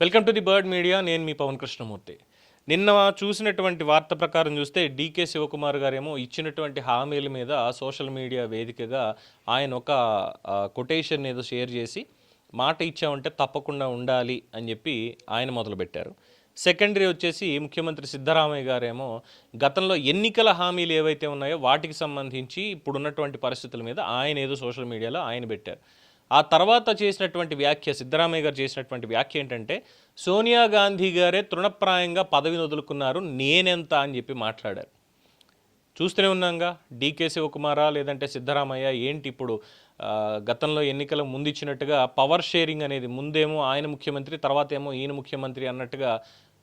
Welcome to the bird media. నేను మీ పవన్ కృష్ణమూర్తి. నిన్న చూసినటువంటి వార్త ప్రకారం చూస్తే డీకే శివకుమార్ గారేమో ఇచ్చినటువంటి హామీల మీద సోషల్ మీడియా వేదికగా ఆయన ఒక కొటేషన్ ఏదో షేర్ చేసి మాట ఇచ్చామంటే తప్పకుండా ఉండాలి అని చెప్పి ఆయన మొదలుపెట్టారు. సెకండరీ వచ్చేసి ముఖ్యమంత్రి సిద్ధరామయ్య గారేమో గతంలో ఎన్నికల హామీలు ఏవైతే ఉన్నాయో వాటికి సంబంధించి ఇప్పుడున్నటువంటి పరిస్థితుల మీద ఆయన ఏదో సోషల్ మీడియాలో ఆయన పెట్టారు. ఆ తర్వాత చేసినటువంటి వ్యాఖ్య సిద్ధరామయ్య గారు చేసినటువంటి వ్యాఖ్య ఏంటంటే సోనియా గాంధీ గారే తృణప్రాయంగా పదవిని వదులుకున్నారు నేనెంత అని చెప్పి మాట్లాడారు. చూస్తూనే ఉన్నాంగా డీకే శివకుమారా లేదంటే సిద్ధరామయ్య ఏంటి ఇప్పుడు గతంలో ఎన్నికల ముందు ఇచ్చినట్టుగా పవర్ షేరింగ్ అనేది ముందేమో ఆయన ముఖ్యమంత్రి తర్వాత ఏమో ఈయన ముఖ్యమంత్రి అన్నట్టుగా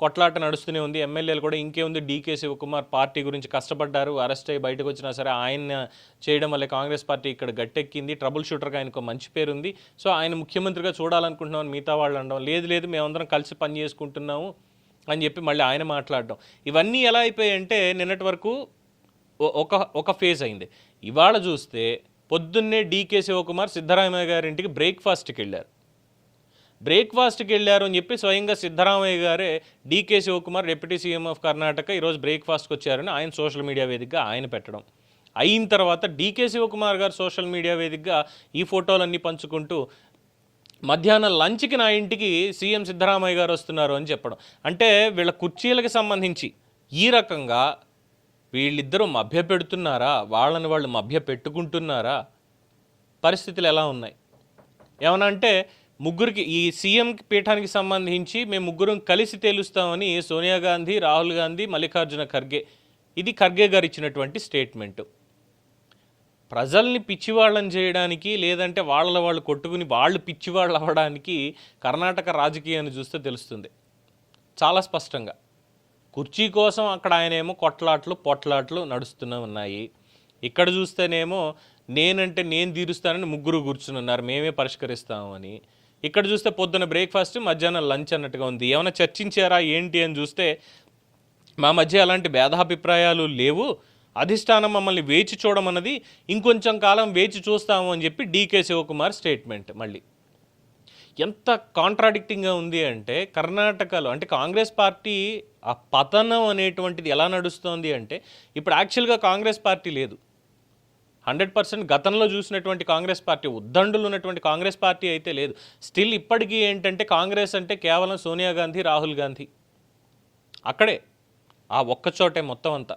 కొట్లాట నడుస్తూనే ఉంది. ఎమ్మెల్యేలు కూడా ఇంకేముంది డీకే శివకుమార్ పార్టీ గురించి కష్టపడ్డారు. అరెస్ట్ అయ్యి బయటకు వచ్చినా సరే ఆయన చేయడం వల్ల కాంగ్రెస్ పార్టీ ఇక్కడ గట్టెక్కింది. ట్రబుల్ షూటర్గా ఆయనకు మంచి పేరు ఉంది. సో ఆయన ముఖ్యమంత్రిగా చూడాలనుకుంటున్నామని మిగతా వాళ్ళు అనడం లేదు లేదు మేమందరం కలిసి పని చేసుకుంటున్నాము అని చెప్పి మళ్ళీ ఆయన మాట్లాడడం. ఇవన్నీ ఎలా అయిపోయాయంటే నిన్నటి వరకు ఒక ఒక ఫేజ్ అయింది. ఇవాళ చూస్తే పొద్దున్నే డీకే శివకుమార్ సిద్ధరామయ్య గారింటికి బ్రేక్ఫాస్ట్కి వెళ్ళారు. బ్రేక్ఫాస్ట్కి వెళ్ళారు అని చెప్పి స్వయంగా సిద్ధరామయ్య గారే DK Shivakumar deputy CM of Karnataka ఈరోజు బ్రేక్ఫాస్ట్కి వచ్చారని ఆయన సోషల్ మీడియా వేదికగా ఆయన పెట్టడం. అయిన తర్వాత డీకే శివకుమార్ గారు సోషల్ మీడియా వేదికగా ఈ ఫోటోలన్నీ పంచుకుంటూ మధ్యాహ్నం లంచ్కి నా ఇంటికి సీఎం సిద్ధరామయ్య గారు వస్తున్నారు అని చెప్పడం. అంటే వీళ్ళ కుర్చీలకు సంబంధించి ఈ రకంగా వీళ్ళిద్దరూ మభ్య పెడుతున్నారా? వాళ్ళని వాళ్ళు మభ్య పెట్టుకుంటున్నారా? పరిస్థితులు ఎలా ఉన్నాయి? ఏమన్నా అంటే ముగ్గురికి ఈ సీఎం పీఠానికి సంబంధించి మేము ముగ్గురం కలిసి తేలుస్తామని సోనియా గాంధీ రాహుల్ గాంధీ మల్లికార్జున ఖర్గే ఇది ఖర్గే గారు ఇచ్చినటువంటి స్టేట్మెంటు. ప్రజల్ని పిచ్చివాళ్ళని చేయడానికి లేదంటే వాళ్ళ వాళ్ళు కొట్టుకుని వాళ్ళు పిచ్చివాళ్ళు అవ్వడానికి కర్ణాటక రాజకీయాన్ని చూస్తే తెలుస్తుంది. చాలా స్పష్టంగా. కుర్చీ కోసం అక్కడ ఆయనేమో కొట్లాట్లు పొట్లాట్లు నడుస్తూనే ఉన్నాయి. ఇక్కడ చూస్తేనేమో నేనంటే నేను తీరుస్తానని ముగ్గురు కూర్చుని ఉన్నారు. మేమే పరిష్కరిస్తామని. ఇక్కడ చూస్తే పొద్దున బ్రేక్ఫాస్ట్ మధ్యాహ్నం లంచ్ అన్నట్టుగా ఉంది. ఏమైనా చర్చించారా ఏంటి అని చూస్తే మా మధ్య అలాంటి భేదాభిప్రాయాలు లేవు. అధిష్టానం మమ్మల్ని వేచి చూడమన్నది ఇంకొంచెం కాలం వేచి చూస్తాము అని చెప్పి డీకే శివకుమార్ స్టేట్మెంట్ మళ్ళీ. ఎంత కాంట్రాడిక్టింగ్గా ఉంది అంటే కర్ణాటకలో అంటే కాంగ్రెస్ పార్టీ ఆ పతనం అనేటువంటిది ఎలా నడుస్తోంది అంటే ఇప్పుడు యాక్చువల్గా కాంగ్రెస్ పార్టీ లేదు. హండ్రెడ్ పర్సెంట్ గతంలో చూసినటువంటి కాంగ్రెస్ పార్టీ ఉద్దండులు ఉన్నటువంటి కాంగ్రెస్ పార్టీ అయితే లేదు. స్టిల్ ఇప్పటికీ ఏంటంటే కాంగ్రెస్ అంటే కేవలం సోనియా గాంధీ రాహుల్ గాంధీ. అక్కడే ఆ ఒక్క చోటే మొత్తం అంతా.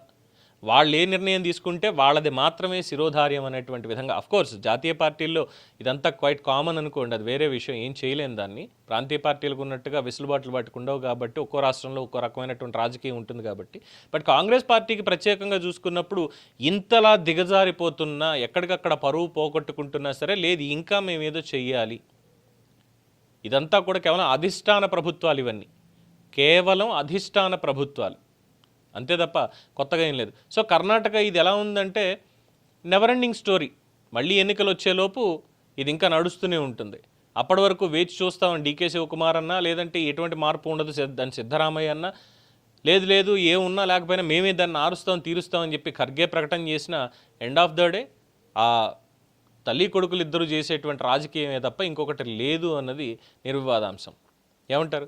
వాళ్ళు ఏ నిర్ణయం తీసుకుంటే వాళ్ళది మాత్రమే శిరోధార్యం అనేటువంటి విధంగా కోర్స్ జాతీయ పార్టీల్లో ఇదంతా క్వైట్ కామన్ అనుకోండి అది వేరే విషయం ఏం చేయలేం దాన్ని. ప్రాంతీయ పార్టీలకు ఉన్నట్టుగా వెసులుబాట్లు పట్టుకుండవు కాబట్టి ఒక్కో రాష్ట్రంలో ఒక్కో రకమైనటువంటి రాజకీయం ఉంటుంది కాబట్టి. బట్ కాంగ్రెస్ పార్టీకి ప్రత్యేకంగా చూసుకున్నప్పుడు ఇంతలా దిగజారిపోతున్నా ఎక్కడికక్కడ పరువు పోగొట్టుకుంటున్నా సరే లేదు ఇంకా మేము ఏదో చెయ్యాలి. ఇదంతా కూడా కేవలం అధిష్టాన ప్రభుత్వాలు ఇవన్నీ. కేవలం అధిష్టాన ప్రభుత్వాలు. అంతే తప్ప కొత్తగా ఏం లేదు. సో కర్ణాటక ఇది ఎలా ఉందంటే నెవర్ ఎండింగ్ స్టోరీ మళ్ళీ ఎన్నికలు వచ్చేలోపు ఇది ఇంకా నడుస్తూనే ఉంటుంది. అప్పటి వరకు వేచి చూస్తాం డీకే శివకుమార్ అన్నా లేదంటే ఎటువంటి మార్పు ఉండదు దాని సిద్ధరామయ్య అన్న. లేదు లేదు ఏమున్నా లేకపోయినా మేమే దాన్ని ఆరుస్తాం తీరుస్తామని చెప్పి ఖర్గే ప్రకటన చేసిన ఎండ్ ఆఫ్ ద డే ఆ తల్లి కొడుకులు ఇద్దరు చేసేటువంటి రాజకీయమే తప్ప ఇంకొకటి లేదు అన్నది నిర్వివాదాంశం. ఏమంటారు?